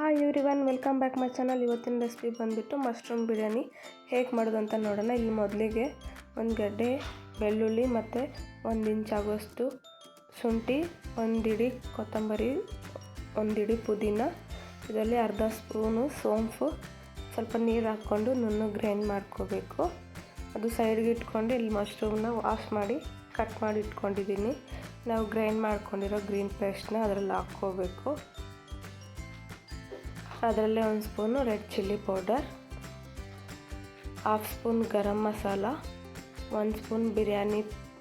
Hi everyone welcome back my channel. ಇವತ್ತಿನ recipe ಬಂದುಬಿಟ್ಟು mushroom biryani. ಹೇಗೆ ಮಾಡೋದು ಅಂತ ನೋಡೋಣ. ಇಲ್ಲಿ ಮೊದಲಿಗೆ ಒಂದು ಗಡ್ಡೆ, ಬೆಳ್ಳುಳ್ಳಿ ಮತ್ತು ಒಂದು ಇಂಚ್ ಆಗೋಷ್ಟು ಶುಂಠಿ ಒಂದಿಡಿ ಕೊತ್ತಂಬರಿ ಒಂದಿಡಿ ಪುದೀನ. ಇದರಲ್ಲಿ ಅರ್ಧ ಸ್ಪೂನು ಸೋಂಪು. ಸ್ವಲ್ಪ ನೀರು ಹಾಕ್ಕೊಂಡು ನುಣ್ಣು ಗ್ರೈಂಡ್ ಮಾಡ್ಕೋಬೇಕು. ಅದು ಸೈಡ್ಗೆ ಇಟ್ಕೊಂಡು ಇಲ್ಲಿ ಮಶ್ರೂಮ್ನ ವಾಶ್ ಮಾಡಿ, ಕಟ್ ಮಾಡಿ ಇಟ್ಕೊಂಡಿದ್ದೀನಿ. ನಾವು ಗ್ರೈಂಡ್ ಮಾಡ್ಕೊಂಡಿರೋ ಗ್ರೀನ್ ಪೇಸ್ಟ್ನ ಅದರಲ್ಲಿ ಹಾಕ್ಕೋಬೇಕು. ಅದರಲ್ಲೇ ಒಂದು spoon red chilli powder, half spoon garam masala, ಒಂದು ಸ್ಪೂನ್ ಬಿರಿಯಾನಿ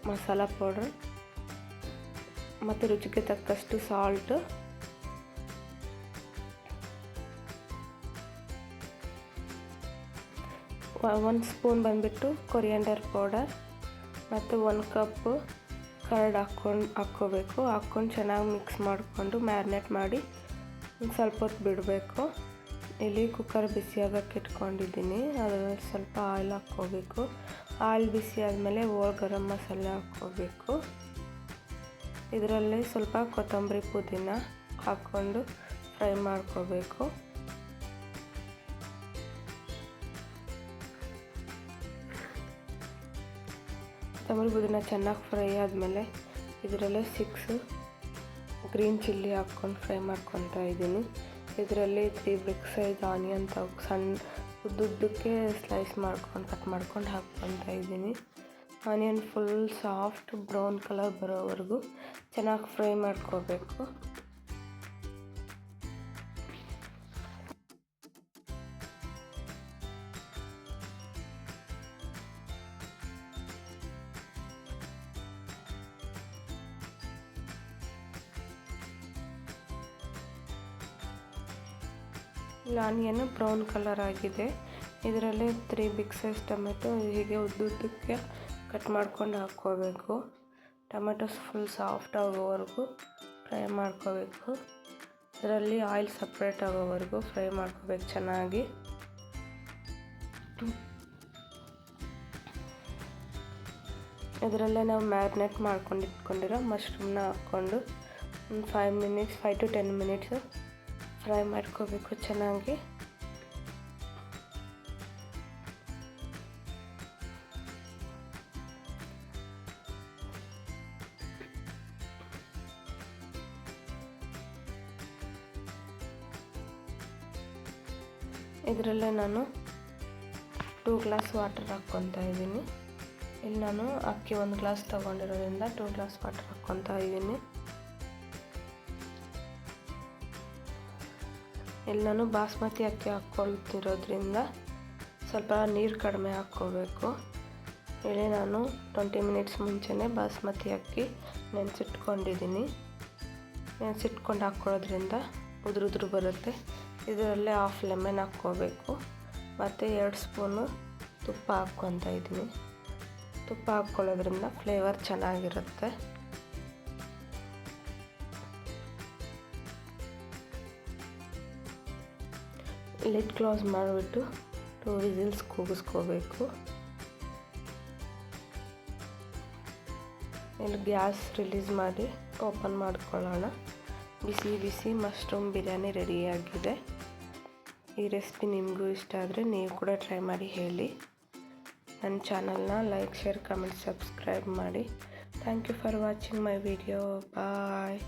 ಮಸಾಲ ಪೌಡರ್ ಮತ್ತು ರುಚಿಗೆ ತಕ್ಕಷ್ಟು ಸಾಲ್ಟು. ಒಂದು ಸ್ಪೂನ್ ಬಂದುಬಿಟ್ಟು ಕೊರಿಯಾಂಡರ್ ಪೌಡರ್ ಮತ್ತು ಒಂದು ಕಪ್ಪು ಕರ್ಡ್ ಹಾಕ್ಕೊಂಡು, ಹಾಕ್ಕೋಬೇಕು. ಹಾಕ್ಕೊಂಡು ಚೆನ್ನಾಗಿ ಮಿಕ್ಸ್ ಮಾಡಿಕೊಂಡು ಮ್ಯಾರಿನೇಟ್ ಮಾಡಿ ಸ್ವಲ್ಪ ಹೊತ್ತು ಬಿಡಬೇಕು. ಇಲ್ಲಿ ಕುಕ್ಕರ್ ಬಿಸಿಯಾಗಕ್ಕೆ ಇಟ್ಕೊಂಡಿದ್ದೀನಿ. ಅದರಲ್ಲಿ ಸ್ವಲ್ಪ ಆಯಿಲ್ ಹಾಕ್ಕೋಬೇಕು. ಆಯಿಲ್ ಬಿಸಿ ಆದಮೇಲೆ ಓಲ್ ಗರಂ ಮಸಾಲೆ ಹಾಕ್ಕೋಬೇಕು. ಇದರಲ್ಲಿ ಸ್ವಲ್ಪ ಕೊತ್ತಂಬರಿ ಪುದೀನ ಹಾಕ್ಕೊಂಡು ಫ್ರೈ ಮಾಡ್ಕೋಬೇಕು. ಕೊತ್ತಂಬರಿ ಪುದೀನ ಚೆನ್ನಾಗಿ ಫ್ರೈ ಆದಮೇಲೆ ಇದರಲ್ಲೇ ಸಿಕ್ಸ್ ಗ್ರೀನ್ ಚಿಲ್ಲಿ ಹಾಕ್ಕೊಂಡು ಫ್ರೈ ಮಾಡ್ಕೊತಾ ಇದ್ದೀನಿ. ಇದರಲ್ಲಿ ತ್ರೀ ಬಿಗ್ ಸೈಜ್ ಆನಿಯನ್ ತಗೊ ಸಣ್ಣ ಉದ್ದುದ್ದಕ್ಕೆ ಸ್ಲೈಸ್ ಮಾಡ್ಕೊಂಡು ಕಟ್ ಮಾಡ್ಕೊಂಡು ಹಾಕ್ಕೊತಾ ಇದ್ದೀನಿ. Onion full soft brown colour ಬರೋವರೆಗೂ ಚೆನ್ನಾಗಿ ಫ್ರೈ ಮಾಡ್ಕೋಬೇಕು ಆನಿಯನ್ ಬ್ರೌನ್ ಕಲರ್ ಆಗಿದೆ. ಇದರಲ್ಲಿ ತ್ರೀ ಬಿಗ್ ಸೈಜ್ ಟೊಮೆಟೊ ಹೀಗೆ ಉದ್ದುದ್ದಕ್ಕೆ ಕಟ್ ಮಾಡ್ಕೊಂಡು ಹಾಕ್ಕೋಬೇಕು. ಟೊಮೆಟೊಸ್ ಫುಲ್ ಸಾಫ್ಟ್ ಆಗೋವರೆಗೂ ಫ್ರೈ ಮಾಡ್ಕೋಬೇಕು. ಇದರಲ್ಲಿ ಆಯಿಲ್ ಸಪ್ರೇಟ್ ಆಗೋವರೆಗೂ ಫ್ರೈ ಮಾಡ್ಕೋಬೇಕು ಚೆನ್ನಾಗಿ. ಇದರಲ್ಲೇ ನಾವು ಮ್ಯಾರಿನೇಟ್ ಮಾಡ್ಕೊಂಡು ಇಟ್ಕೊಂಡಿರೋ ಮಶ್ರೂಮ್ನ ಹಾಕ್ಕೊಂಡು ಒಂದು five minutes five to ten minutes fry ಮಾಡ್ಕೋಬೇಕು ಚೆನ್ನಾಗಿ. ಇದರಲ್ಲೇ ನಾನು ಟೂ ಗ್ಲಾಸ್ ವಾಟರ್ ಹಾಕ್ಕೊತಾ ಇದ್ದೀನಿ. ಇಲ್ಲಿ ನಾನು ಅಕ್ಕಿ ಒಂದು ಗ್ಲಾಸ್ ತಗೊಂಡಿರೋದ್ರಿಂದ ಟೂ ಗ್ಲಾಸ್ ವಾಟರ್ ಹಾಕ್ಕೊತಾ ಇದ್ದೀನಿ. ಇಲ್ಲಿ ನಾನು ಬಾಸ್ಮತಿ ಅಕ್ಕಿ ಹಾಕ್ಕೊಳ್ತಿರೋದ್ರಿಂದ ಸ್ವಲ್ಪ ನೀರು ಕಡಿಮೆ ಹಾಕ್ಕೋಬೇಕು. ಇಲ್ಲಿ ನಾನು ಟ್ವೆಂಟಿ ಮಿನಿಟ್ಸ್ ಮುಂಚೆನೇ ಬಾಸ್ಮತಿ ಅಕ್ಕಿ ನೆನೆಸಿಟ್ಕೊಂಡಿದ್ದೀನಿ. ನೆನೆಸಿಟ್ಕೊಂಡು ಹಾಕ್ಕೊಳ್ಳೋದ್ರಿಂದ ಉದುರುದ್ರು ಬರುತ್ತೆ. ಇದರಲ್ಲೇ ಹಾಫ್ ಲೆಮನ್ ಹಾಕ್ಕೋಬೇಕು. ಮತ್ತು ಎರಡು ಸ್ಪೂನು ತುಪ್ಪ ಹಾಕ್ಕೊತಾ ಇದ್ದೀನಿ. ತುಪ್ಪ ಹಾಕ್ಕೊಳ್ಳೋದ್ರಿಂದ ಫ್ಲೇವರ್ ಚೆನ್ನಾಗಿರುತ್ತೆ. ಲಿಡ್ ಕ್ಲೋಸ್ ಮಾಡಿಬಿಟ್ಟು ಟೂ ವಿಸಿಲ್ಸ್ ಕೂಗಿಸ್ಕೋಬೇಕು. ಇಲ್ಲಿ ಗ್ಯಾಸ್ ರಿಲೀಸ್ ಮಾಡಿ ಓಪನ್ ಮಾಡ್ಕೊಳ್ಳೋಣ. ಬಿಸಿ ಬಿಸಿ ಮಶ್ರೂಮ್ ಬಿರಿಯಾನಿ ರೆಡಿಯಾಗಿದೆ. ಈ ರೆಸಿಪಿ ನಿಮಗೂ ಇಷ್ಟ ಆದರೆ ನೀವು ಕೂಡ ಟ್ರೈ ಮಾಡಿ ಹೇಳಿ. ನನ್ನ ಚಾನಲ್ನ ಲೈಕ್, ಶೇರ್, ಕಮೆಂಟ್, ಸಬ್ಸ್ಕ್ರೈಬ್ ಮಾಡಿ. Thank you for watching my video. Bye.